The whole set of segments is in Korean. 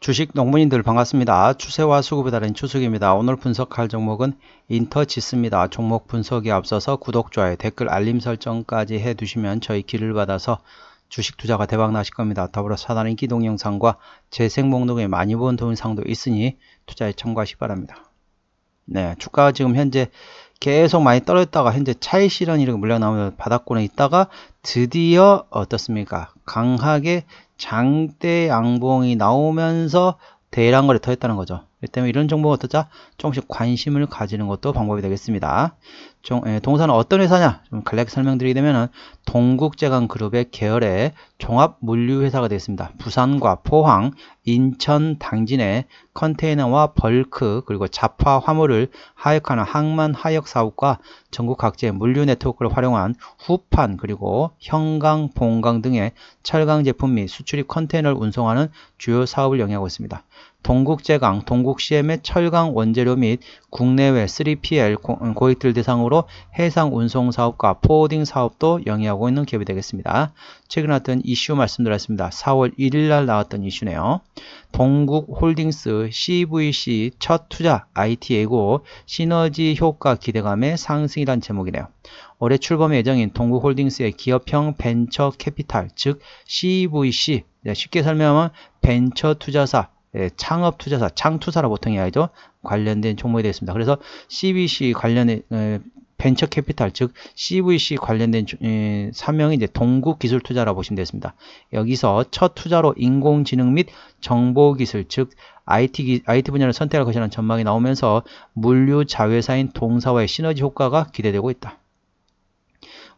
주식 농문인들 반갑습니다. 추세와 수급에 따른 추석입니다. 오늘 분석할 종목은 인터지스입니다. 종목 분석에 앞서서 구독, 좋아요, 댓글, 알림 설정까지 해두시면 저희 길을 받아서 주식 투자가 대박 나실 겁니다. 더불어 사단 인기 동영상과 재생 목록에 많이 본 동영상도 있으니 투자에 참고하시기 바랍니다. 네, 주가가 지금 현재 계속 많이 떨어졌다가 현재 차익 실현 이렇게 물량 나오면 바닥권에 있다가 드디어 어떻습니까? 강하게 장대 양봉이 나오면서 대량 거래 터졌다는 거죠. 그렇기 때문에 이런 정보가 어떠자? 조금씩 관심을 가지는 것도 방법이 되겠습니다. 종, 예, 동사는 어떤 회사냐? 좀 간략히 설명드리게 되면은 동국제강 그룹의 계열의 종합 물류 회사가 되겠습니다. 부산과 포항, 인천, 당진에 컨테이너와 벌크 그리고 자파 화물을 하역하는 항만 하역 사업과 전국 각지의 물류 네트워크를 활용한 후판 그리고 형강, 봉강 등의 철강 제품 및 수출입 컨테이너를 운송하는 주요 사업을 영위하고 있습니다. 동국제강, 동국CM의 철강 원재료 및 국내외 3PL 고객들 대상으로 해상 운송 사업과 포워딩 사업도 영위하고 있는 기업이 되겠습니다. 최근 나왔던 이슈 말씀드렸습니다. 4월 1일 날 나왔던 이슈네요. 동국홀딩스 CVC 첫 투자 ITA고 시너지 효과 기대감의 상승이란 제목이네요. 올해 출범 예정인 동국홀딩스의 기업형 벤처 캐피탈 즉 CVC 쉽게 설명하면 벤처 투자사 예, 창업 투자사, 창투사라 보통 이야기죠. 관련된 종목이 되겠습니다. 그래서 CBC 관련된 에, 벤처 캐피탈 즉 CVC 관련된 에, 사명이 이제 동국 기술 투자라고 보시면 되겠습니다. 여기서 첫 투자로 인공지능 및 정보 기술 즉 IT, 기, IT 분야를 선택할 것이라는 전망이 나오면서 물류 자회사인 동사와의 시너지 효과가 기대되고 있다.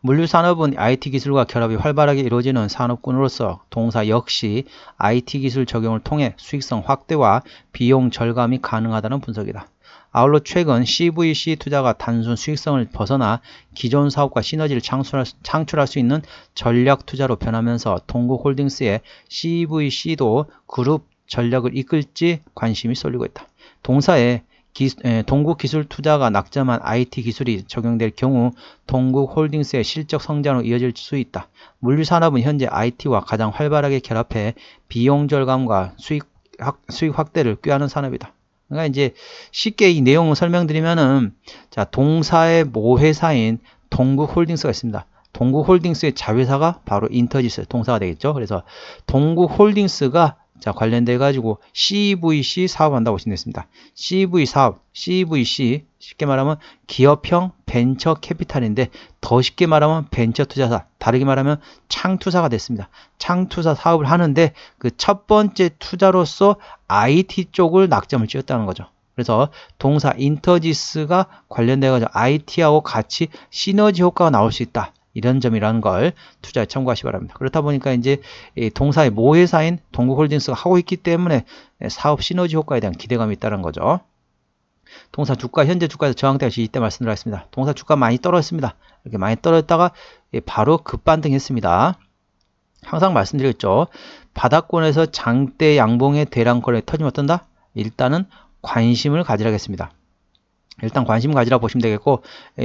물류산업은 IT 기술과 결합이 활발하게 이루어지는 산업군으로서 동사 역시 IT 기술 적용을 통해 수익성 확대와 비용 절감이 가능하다는 분석이다. 아울러 최근 CVC 투자가 단순 수익성을 벗어나 기존 사업과 시너지를 창출할, 창출할 수 있는 전략 투자로 변하면서 동국홀딩스의 CVC도 그룹 전략을 이끌지 관심이 쏠리고 있다. 동사의 동국 기술 투자가 낙점한 IT 기술이 적용될 경우 동국 홀딩스의 실적 성장으로 이어질 수 있다. 물류 산업은 현재 IT와 가장 활발하게 결합해 비용 절감과 수익, 확, 수익 확대를 꾀하는 산업이다. 그러니까 이제 쉽게 이 내용을 설명드리면은 자 동사의 모회사인 동국 홀딩스가 있습니다. 동국 홀딩스의 자회사가 바로 인터지스 동사가 되겠죠. 그래서 동국 홀딩스가 자, 관련돼 가지고 CVC 사업한다고 보시면 되겠습니다. CV 사업, CVC 쉽게 말하면 기업형 벤처 캐피탈인데 더 쉽게 말하면 벤처 투자사, 다르게 말하면 창투사가 됐습니다. 창투사 사업을 하는데 그 첫 번째 투자로서 IT 쪽을 낙점을 찍었다는 거죠. 그래서 동사 인터지스가 관련돼 가지고 IT하고 같이 시너지 효과가 나올 수 있다. 이런 점이라는 걸 투자에 참고하시 기 바랍니다. 그렇다 보니까 이제 동사의 모회사인 동국홀딩스가 하고 있기 때문에 사업 시너지 효과에 대한 기대감이 있다는 거죠. 동사 주가 현재 주가에서 저항대가 이때 말씀드렸습니다. 동사 주가 많이 떨어졌습니다. 이렇게 많이 떨어졌다가 바로 급반등했습니다. 항상 말씀드렸죠. 바닥권에서 장대 양봉의 대량거래 터지면 어떤다? 일단은 관심을 가지라겠습니다. 일단 관심 가지라 보시면 되겠고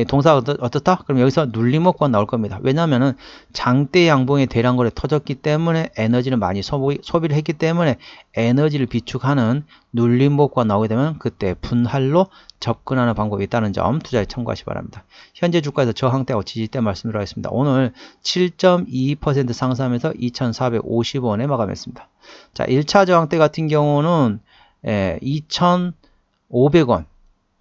동사가 어떻다? 그럼 여기서 눌림목권 나올 겁니다. 왜냐하면 장대 양봉의 대량 거래 터졌기 때문에 에너지를 많이 소비, 소비 를 했기 때문에 에너지를 비축하는 눌림목권 나오게 되면 그때 분할로 접근하는 방법이 있다는 점 투자에 참고하시 기 바랍니다. 현재 주가에서 저항대와 지지대 말씀드리겠습니다. 오늘 7.22% 상승하면서 2,450원에 마감했습니다. 자, 1차 저항대 같은 경우는 2,500원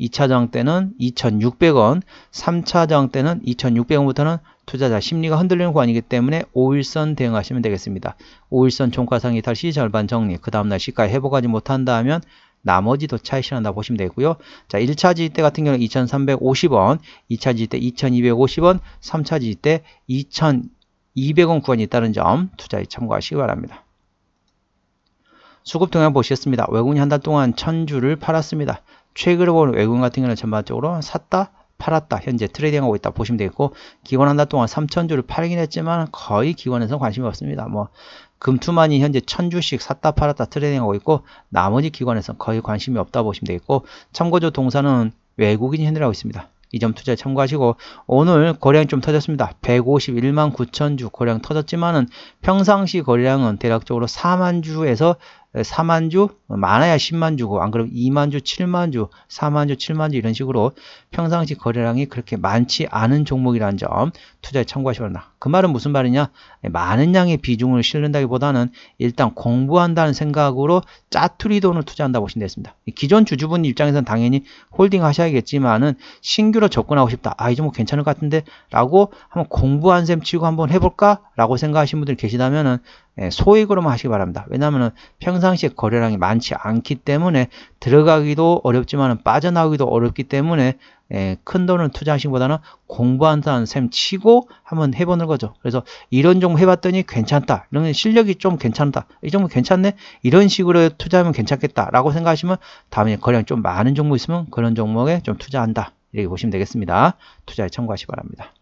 2차 정 때는 2,600원, 3차 정 때는 2,600원부터는 투자자 심리가 흔들리는 구간이기 때문에 5일선 대응하시면 되겠습니다. 5일선 종가상이 다시 절반 정리, 그 다음날 시가 회복하지 못한다 하면 나머지도 차익 실현한다 보시면 되고요. 자, 1차 지지대 같은 경우는 2,350원, 2차 지지대 2,250원, 3차 지지대 2,200원 구간이 있다는 점 투자에 참고하시기 바랍니다. 수급 동향 보시겠습니다. 외국인이 한 달 동안 천주를 팔았습니다. 최근에 보는 외국인 같은 경우는 전반적으로 샀다 팔았다 현재 트레이딩하고 있다 보시면 되겠고 기관 한 달 동안 3천주를 팔긴 했지만 거의 기관에서 관심이 없습니다. 뭐 금투만이 현재 1000주씩 샀다 팔았다 트레이딩하고 있고 나머지 기관에서 거의 관심이 없다 보시면 되겠고 참고조 동사는 외국인이 핸들하고 있습니다. 이 점 투자에 참고하시고 오늘 거래량 좀 터졌습니다. 151만 9천 주 거래량 터졌지만은 평상시 거래량은 대략적으로 4만 주에서 4만 주, 많아야 10만 주고 안 그러면 2만 주, 7만 주, 4만 주, 7만 주 이런 식으로 평상시 거래량이 그렇게 많지 않은 종목이라는 점 투자에 참고하시 바랍니다. 그 말은 무슨 말이냐? 많은 양의 비중을 실는다기보다는 일단 공부한다는 생각으로 짜투리 돈을 투자한다 고 보시면 되겠습니다. 기존 주주분 입장에서는 당연히 홀딩 하셔야겠지만은 신규로 접근하고 싶다. 아, 이 종목 괜찮을 것 같은데 라고 한번 공부한 셈 치고 한번 해볼까? 라고 생각하시는 분들 계시다면은 예, 소액으로만 하시기 바랍니다. 왜냐하면 평상시에 거래량이 많지 않기 때문에 들어가기도 어렵지만 빠져나오기도 어렵기 때문에 예, 큰 돈을 투자하시기보다는 공부한다는 셈 치고 한번 해보는 거죠. 그래서 이런 종목 해봤더니 괜찮다. 이런 실력이 좀 괜찮다. 이 종목 괜찮네. 이런 식으로 투자하면 괜찮겠다라고 생각하시면 다음에 거래량 좀 많은 종목 있으면 그런 종목에 좀 투자한다. 이렇게 보시면 되겠습니다. 투자에 참고하시 기 바랍니다.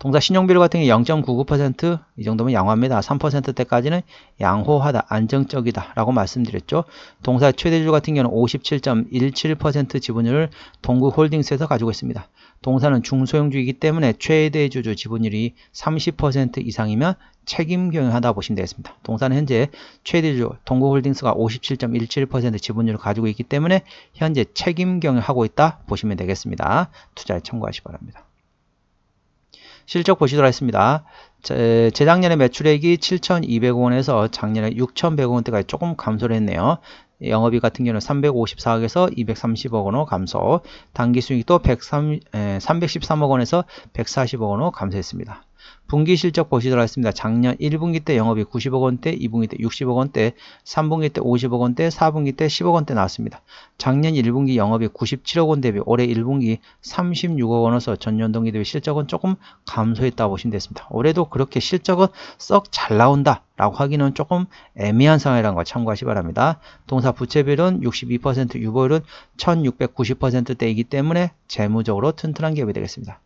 동사 신용비율 같은 게 0.99%이 정도면 양호합니다. 3%대까지는 양호하다, 안정적이다 라고 말씀드렸죠. 동사 최대주 같은 경우는 57.17% 지분율을 동구홀딩스에서 가지고 있습니다. 동사는 중소형주이기 때문에 최대주주 지분율이 30% 이상이면 책임 경영하다 보시면 되겠습니다. 동사는 현재 최대주 동구홀딩스가 57.17% 지분율을 가지고 있기 때문에 현재 책임 경영하고 있다 보시면 되겠습니다. 투자에 참고하시 기 바랍니다. 실적 보시도록 하겠습니다. 재 작년에 매출액이 7,200원에서 작년에 6,100원대까지 조금 감소를 했네요. 영업이 같은 경우는 354억에서 230억 원으로 감소, 단기 수익도 103, 313억 원에서 140억 원으로 감소했습니다. 분기 실적 보시도록 하겠습니다. 작년 1분기 때 영업이 90억 원대, 2분기 때 60억 원대, 3분기 때 50억 원대, 4분기 때 10억 원대 나왔습니다. 작년 1분기 영업이 97억 원 대비 올해 1분기 36억 원으로서 전년 동기 대비 실적은 조금 감소했다 고 보시면 되겠습니다. 올해도 그렇게 실적은 썩 잘 나온다 라고 하기는 조금 애매한 상황이라는 거 참고하시 기 바랍니다. 동사 부채비율은 62% 유보율은 1690%대이기 때문에 재무적으로 튼튼한 기업이 되겠습니다.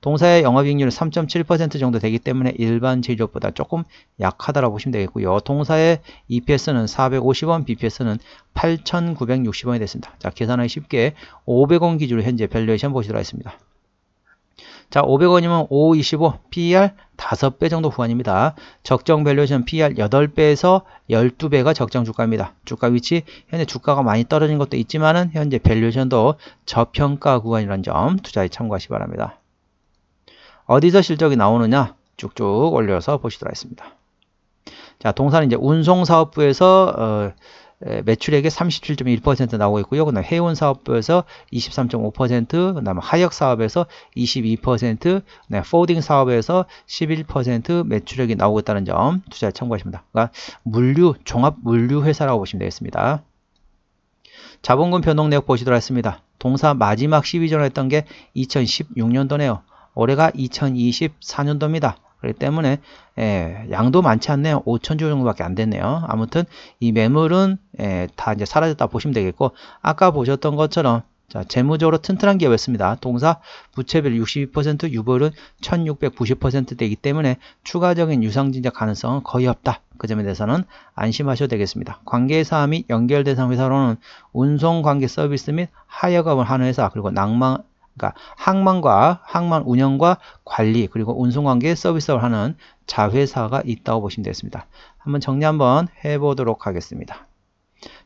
동사의 영업이익률은 3.7% 정도 되기 때문에 일반 제조업보다 조금 약하다고 보시면 되겠고요. 동사의 EPS는 450원, BPS는 8,960원이 됐습니다. 자, 계산하기 쉽게 500원 기준으로 현재 밸류에이션 보시도록 하겠습니다. 자, 500원이면 5, 25, PER 5배 정도 후반입니다. 적정 밸류에이션 PER 8배에서 12배가 적정 주가입니다. 주가 위치, 현재 주가가 많이 떨어진 것도 있지만은 현재 밸류에이션도 저평가 구간이라는 점 투자에 참고하시 기 바랍니다. 어디서 실적이 나오느냐 쭉쭉 올려서 보시도록 하겠습니다. 자, 동사는 이제 운송사업부에서 어, 매출액의 37.1% 나오고 있고요. 그다음 해운 사업부에서 23.5%, 그다음 하역 사업에서 22%, 네, 포딩 사업에서 11% 매출액이 나오고 있다는 점 투자에 참고하십니다. 그러니까 물류 종합 물류 회사라고 보시면 되겠습니다. 자본금 변동 내역 보시도록 하겠습니다. 동사 마지막 12전을 했던 게 2016년도네요. 올해가 2024년도입니다. 그렇기 때문에 예, 양도 많지 않네요. 5천 주 정도밖에 안 됐네요. 아무튼 이 매물은 예, 다 이제 사라졌다 보시면 되겠고 아까 보셨던 것처럼 자, 재무적으로 튼튼한 기업이었습니다. 동사 부채비율 62%, 유보율은 1690%대이기 때문에 추가적인 유상증자 가능성은 거의 없다. 그 점에 대해서는 안심하셔도 되겠습니다. 관계사 및 연결 대상 회사로는 운송 관계 서비스 및 하여업을 하는 회사 그리고 낭만 그러니까 항만과 항만 운영과 관리 그리고 운송관계 서비스를 하는 자회사가 있다고 보시면 되겠습니다. 한번 정리 한번 해보도록 하겠습니다.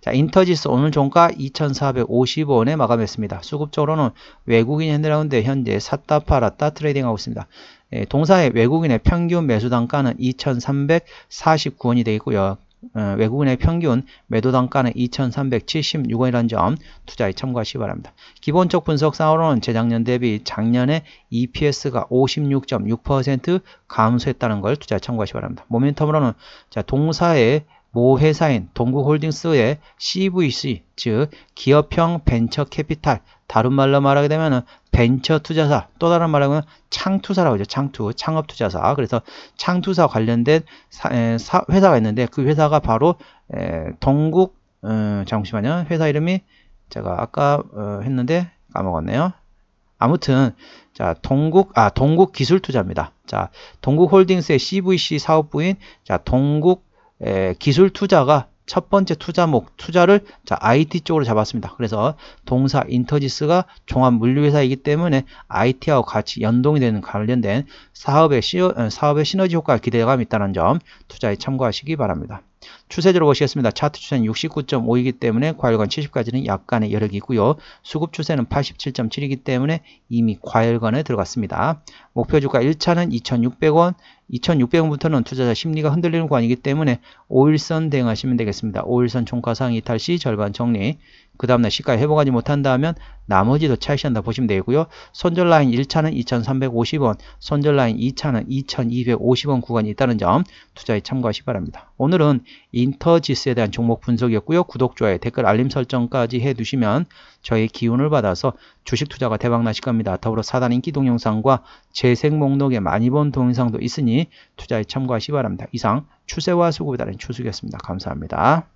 자, 인터지스 오늘 종가 2,450원에 마감했습니다. 수급적으로는 외국인 핸드라운드 현재 샀다 팔았다 트레이딩하고 있습니다. 예, 동사의 외국인의 평균 매수 단가는 2,349원이 되어 있고요. 어, 외국인의 평균 매도 단가는 2,376원이라는 점 투자에 참고하시기 바랍니다. 기본적 분석 상으로는 재작년 대비 작년에 EPS가 56.6% 감소했다는 걸 투자에 참고하시기 바랍니다. 모멘텀으로는 자, 동사의 모 회사인 동국홀딩스의 CVC, 즉 기업형 벤처 캐피탈, 다른 말로 말하게 되면 벤처 투자사, 또 다른 말로 하면 창투사라고 하죠. 창투, 창업 투자사. 그래서 창투사 관련된 사, 에, 사, 회사가 있는데 그 회사가 바로 에, 동국 어, 잠시만요. 회사 이름이 제가 아까 어, 했는데 까먹었네요. 아무튼 자 동국 아 동국 기술 투자입니다. 자 동국 홀딩스의 CVC 사업부인 자 동국 에, 기술 투자가 첫 번째 투자목 투자를 자 IT 쪽으로 잡았습니다. 그래서 동사 인터지스가 종합 물류회사이기 때문에 IT하고 같이 연동이 되는 관련된 사업의, 시, 어, 사업의 시너지 효과가 기대감이 있다는 점 투자에 참고하시기 바랍니다. 추세적으로 보시겠습니다. 차트 추세는 69.5이기 때문에 과열관 70까지는 약간의 여력이 있고요. 수급 추세는 87.7이기 때문에 이미 과열관에 들어갔습니다. 목표 주가 1차는 2,600원, 2,600원부터는 투자자 심리가 흔들리는 구간이기 때문에 5일선 대응하시면 되겠습니다. 5일선 종가상 이탈 시 절반 정리. 그 다음날 시가 회복하지 못한다면 나머지도 차익한다 보시면 되고요. 손절 라인 1차는 2,350원, 손절 라인 2차는 2,250원 구간이 있다는 점 투자에 참고하시 기 바랍니다. 오늘은 인터지스에 대한 종목 분석이었고요. 구독, 좋아요, 댓글, 알림 설정까지 해두시면 저의 기운을 받아서 주식 투자가 대박 나실 겁니다. 더불어 사단 인기 동영상과 재생 목록에 많이 본 동영상도 있으니 투자에 참고하시 기 바랍니다. 이상 추세와 수급에 따른 추수이었습니다. 감사합니다.